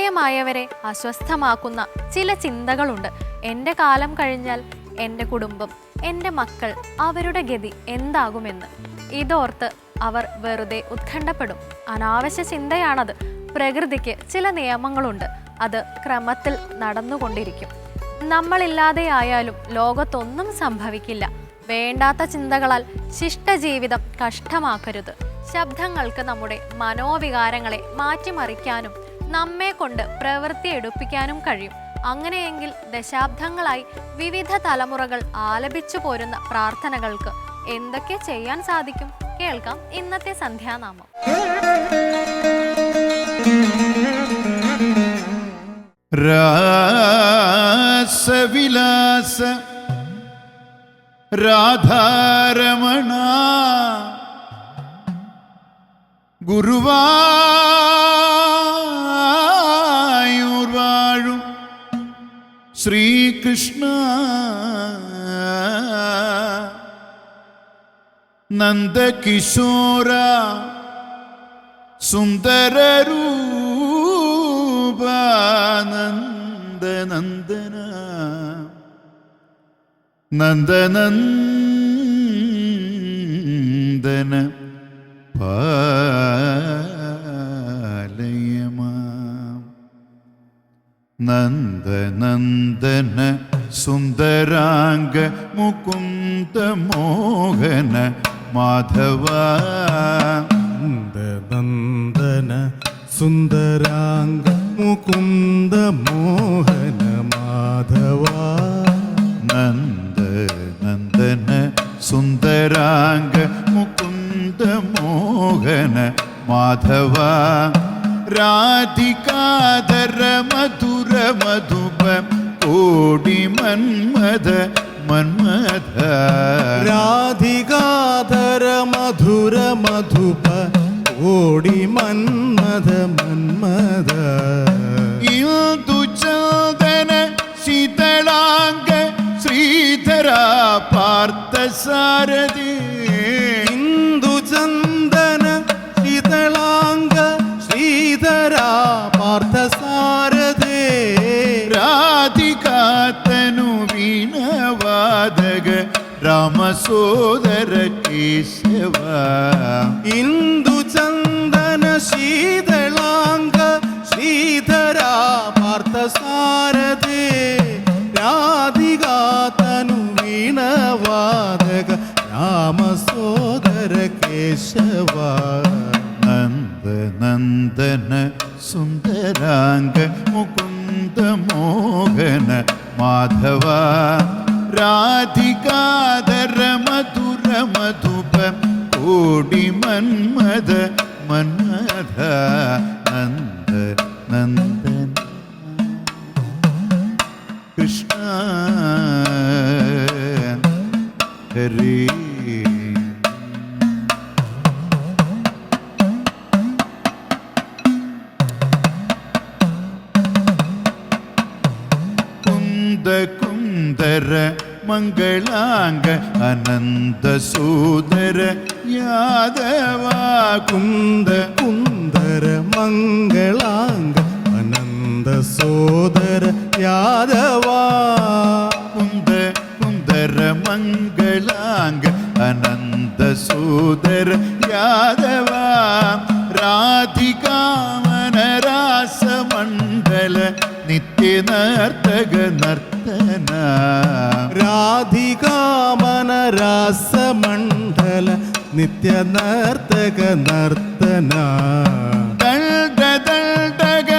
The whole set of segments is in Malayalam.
പ്രായമായവരെ അസ്വസ്ഥമാക്കുന്ന ചില ചിന്തകളുണ്ട്. എന്റെ കാലം കഴിഞ്ഞാൽ എന്റെ കുടുംബം എന്റെ മക്കൾ അവരുടെ ഗതി എന്താകുമെന്ന്. ഇതോർത്ത് അവർ വെറുതെ ഉത്കണ്ഠപ്പെടും. അനാവശ്യ ചിന്തയാണത്. പ്രകൃതിക്ക് ചില നിയമങ്ങളുണ്ട്. അത് ക്രമത്തിൽ നടന്നുകൊണ്ടിരിക്കും. നമ്മളില്ലാതെയായാലും ലോകത്തൊന്നും സംഭവിക്കില്ല. വേണ്ടാത്ത ചിന്തകളാൽ ശിഷ്ടജീവിതം കഷ്ടമാക്കരുത്. ശബ്ദങ്ങൾക്ക് നമ്മുടെ മനോവികാരങ്ങളെ മാറ്റിമറിക്കാനും നമ്മെ കൊണ്ട് പ്രവൃത്തി എടുപ്പിക്കാനും കഴിയും. അങ്ങനെയെങ്കിൽ ദശാബ്ദങ്ങളായി വിവിധ തലമുറകൾ ആലപിച്ചു പോരുന്ന പ്രാർത്ഥനകൾക്ക് എന്തൊക്കെ ചെയ്യാൻ സാധിക്കും? കേൾക്കാം ഇന്നത്തെ സന്ധ്യാനാമം. രാസവിലാസ രാധാരമണ ഗുരുവായൂർ ശ്രീകൃഷ്ണ. നന്ദകിശോര. സുന്ദരൂപാനന്ദനന്ദന നന്ദനന്ദന നന്ദനന്ദന സുന്ദരാംഗ മുകുന്ദ മോഹന മാധവ നന്ദന സുന്ദരാംഗ മുകുന്ദ മോഹന മാധവ നന്ദനന്ദന സുന്ദരാംഗ മുകുന്ദ മോഹന മാധവ രാധികാധര മധുര മധുപ കോടി മന്മഥ മന്മഥ രാധികാധര മധുര മധുപ ഓടി മന്മഥ മന്മഥ ഇന്ദുചന്ദന ശീതളാംഗ ശ്രീധര പാർത്ഥസാരഥി ഇന്ദുചന്ദന രാമസോദര കേശവ ഇന്ദുചന്ദന ശീതളാംഗ ശ്രീധരാ പാർത്ഥസാരഥേ. രാധികാതനു വീണവാദക രാമസോദര കേശവ. നന്ദനന്ദന സുന്ദരാംഗ മുകുന്ദ മോഹന മാധവ. രാധികാധര മധുര മധുപ കോടി മന്മഥ മന്മഥ നന്ദ നന്ദന കൃഷ്ണ ഹരേ சுந்தர மங்களாங்க அனந்த சூதர யாதவா குந்த குந்தர மங்களாங்க அனந்த சோதர யாதவா குந்த குந்தர மங்களாங்க அனந்த சோதர யாதவா. ராதிகாமன ராச மண்டல നർത്തക നർത്തന രാധികാമന രാസമണ്ഡല നിത്യ നർത്തക നർത്തന ദണ്ഡ ദണ്ഡക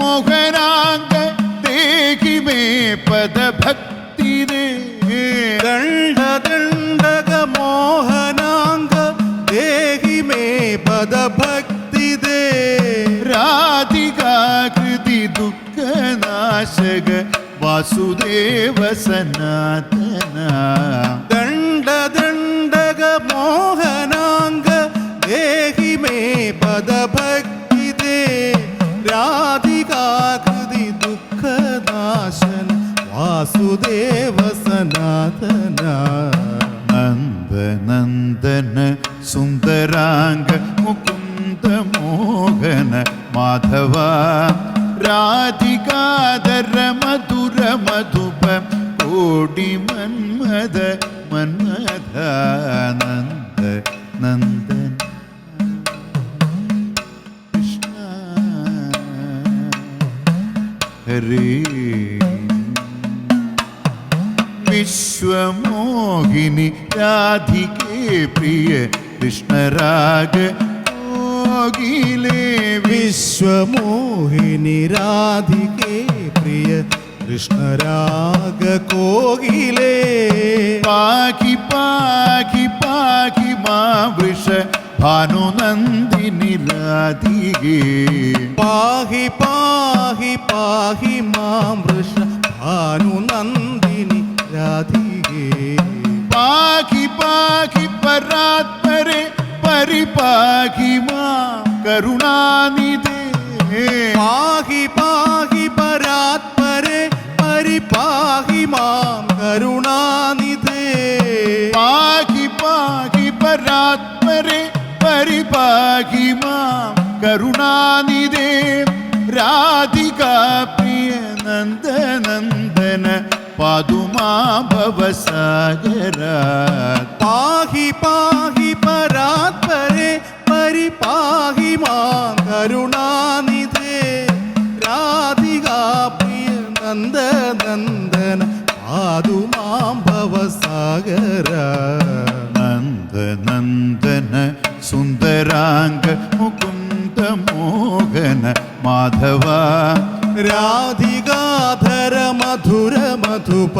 മോഹനാംഗ ദേഹി മേ പദ ദുഃഖനാശക വാസുദേവ സനാതന ദണ്ഡ ദണ്ഡക മോഹനാംഗ ദേഹി മേ പദഭക്തി ദേ രാധികാകൃതി ദുഃഖനാശന വാസുദേവ സനാതന നന്ദനന്ദന സുന്ദരാംഗ മുകുന്ദ മോഹന മാധവ. രാധികാധര മധുര മധുപ കോടി മന്മത മന്മഥാനന്ദ നന്ദൻ. കൃഷ്ണ. ഹരേ. വിശ്വമോഹിനി രാധികേ പ്രിയ കൃഷ്ണരാഗ കോകിലേ വിശ്വമോഹിനി രാധികേ പ്രിയ കൃഷ്ണരാഗ കോകിലേ പാകി പാകി പാകി മാ വൃഷ ഭാനുനന്ദിനി രാധികേ പാഹി പാഹി പാഹി മാം വൃഷ ഭാനുനന്ദിനി രാധികേ പാകി പാകി പരാത്മരെ പരിപാകി മാ കരുണാനിധേ. പാഹി പാഹി പരാത്പരെ പരിപാഹി മാം കരുണാനിധി. പാകി പാകി പരാത്മരെ പരിപാകി മാം കരുണാനിധി. രാധികാ പ്രിയ നന്ദനന്ദന പാതുമാ ഭവസാഗര. പാഹി പാഹി പരിപാഹി മാം കരുണാനിധേ രാധികാ പ്രിയ നന്ദനന്ദന പാതുമാം നന്ദ നന്ദനന്ദന സുന്ദരാംഗ മുകുന്ദ മോഹന മാധവ. രാധികാധര മധുര മധുപ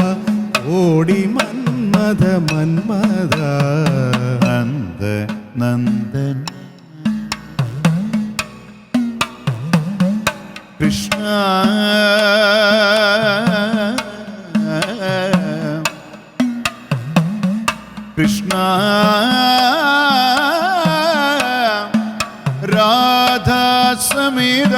ഓടി മന്മഥ മന്മഥ. നന്ദ നന്ദൻ കൃഷ്ണ കൃഷ്ണ രാധാ സമീര